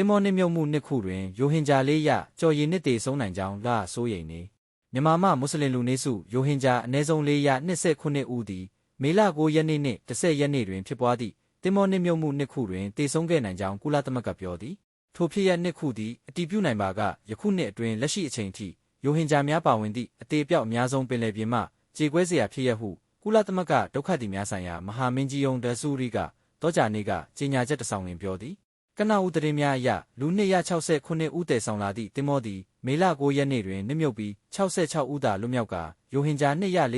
တင်မောနှိမ့်မြုပ်မှုနှစ်ခုတွင်ရိုဟင်ဂျာလေးရကြော်ရည်နှစ်တေဆုံးနိုင်ကြောင်းလာစိုးရိမ်နေမြန်မာမှမွတ်စလင်လူနည်းစုရိုဟင်ဂျာအနည်းဆုံးလေးရ29ဦးသည်မေလ9ရက်နေ့နှင့်10ရက်နေ့တွင်ဖြစ်ပွားသည့်တင်မောနှိမ့်မြုပ်မှုနှစ်ခုတွင်တေဆုံးခဲ့နိုင်ကြောင်းကုလသမဂ္ဂပြောသည်ထိုဖြစ်ရပ်နှစ်ခုသည်အတည်ပြုနိုင်ပါကယခုနှစ်အတွင်းလက်ရှိအချိန်ထိရိုဟင်ဂျာများပါဝင်သည့်အသေးအပြောက်အများဆုံးပင်လယ်ပြင်မှကြေကွဲစရာဖြစ်ရပ်ဟုကုလသမဂ္ဂဒုက္ခသည်များဆိုင်ရာမဟာမင်းကြီးယုံဒဆူရီကတောကြနေ့ကကြေညာချက်တစောင်တွင်ပြောသည် ကနဦးသတင်းများအရလူ269ဦးတည်ဆောင်လာသည့်တင်မောသည်မေလ9ရက်နေ့တွင်နှမြုပ်ပြီး66ဦးသာလွတ်မြောက်ကရိုဟင်ဂျာ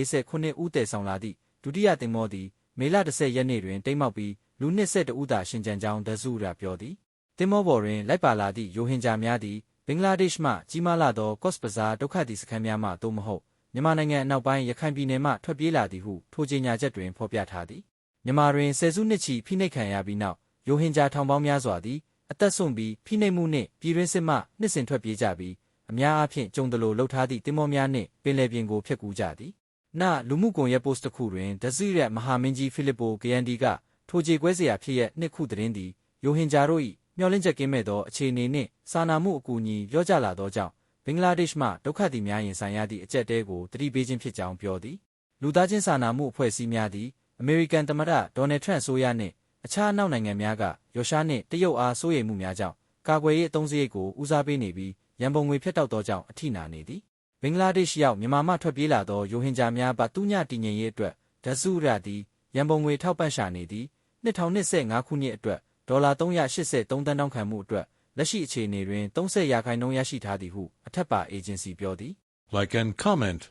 249ဦးတည်ဆောင်လာသည့်ဒုတိယတင်မောသည်မေလ10ရက်နေ့တွင်တိမ်းမောက်ပြီးလူ22ဦးသာရှင်ကြံကြောင်းဒဆူရာပြောသည်တင်မောပေါ်တွင်လိုက်ပါလာသည့်ရိုဟင်ဂျာများသည်ဘင်္ဂလားဒေ့ရှ်မှကြီးမားလာသောကော့စဘဇာဒုက္ခသည်စခန်းများမှသို့မဟုတ်မြန်မာနိုင်ငံအနောက်ပိုင်းရခိုင်ပြည်နယ်မှထွက်ပြေးလာသည်ဟုထိုကြေညာချက်တွင်ဖော်ပြထားသည်မြန်မာတွင်ဆယ်စုနှစ်ချီဖိနှိပ်ခံရပြီးနောက် ရိုဟင်ဂျာထောင်ပေါင်းများစွာသည်အသက်ဆုံးပြီးဖိနှိပ်မှုနှင့်ပြည်တွင်းစစ်မှနှစ်စဉ်ထွက်ပြေးကြပြီးအများအားဖြင့်ကြုံတလို့လှုပ်ထားသည့်တင်မောများနှင့်ပင်လယ်ပြင်ကိုဖျက်ကူးကြသည်နလူမှုကွန်ရက်ပို့စ်တစ်ခုတွင်ဒဇိရက်မဟာမင်းကြီးဖိလစ်ပိုဂယန်ဒီကထိုကြေကွဲစရာဖြစ်ရနှစ်ခုသတင်းသည်ရိုဟင်ဂျာတို့၏မျှော်လင့်ချက်ကင်းမဲ့သောအခြေအနေနှင့်စာနာမှုအကူအညီလျော့ကျလာသောကြောင့်ဘင်္ဂလားဒေ့ရှ်မှဒုက္ခသည်များရင်ဆိုင်ရသည့်အကြက်တဲကိုတတိပေးခြင်းဖြစ်ကြောင်းပြောသည်လူသားချင်းစာနာမှုအဖွဲ့အစည်းများသည်အမေရိကန်သမ္မတဒေါ်နယ်ထရန့်အစိုးရနှင့် အခြားအနောက်နိုင်ငံများကရုရှားနှင့်တရုတ်အားစိုးရိမ်မှုများကြောင့်ကာကွယ်ရေးအသုံးစရိတ်ကိုဦးစားပေးနေပြီးရန်ပုံငွေဖြတ်တောက်သောကြောင့်အထိနာနေသည်ဘင်္ဂလားဒေ့ရှ်ရောက်မြန်မာမှထွက်ပြေးလာသောရိုဟင်ဂျာများပါတူညတည်ငြိမ်ရေးအတွက်ဒဆူရာသည်ရန်ပုံငွေထောက်ပံ့ရှာနေသည်2025ခုနှစ်အတွက်ဒေါ်လာ383တန်းတောင်းခံမှုအတွက်လက်ရှိအခြေအနေတွင်30ရာခိုင်နှုန်းရရှိထားသည်ဟုအထက်ပါအေဂျင်စီပြောသည် Like and comment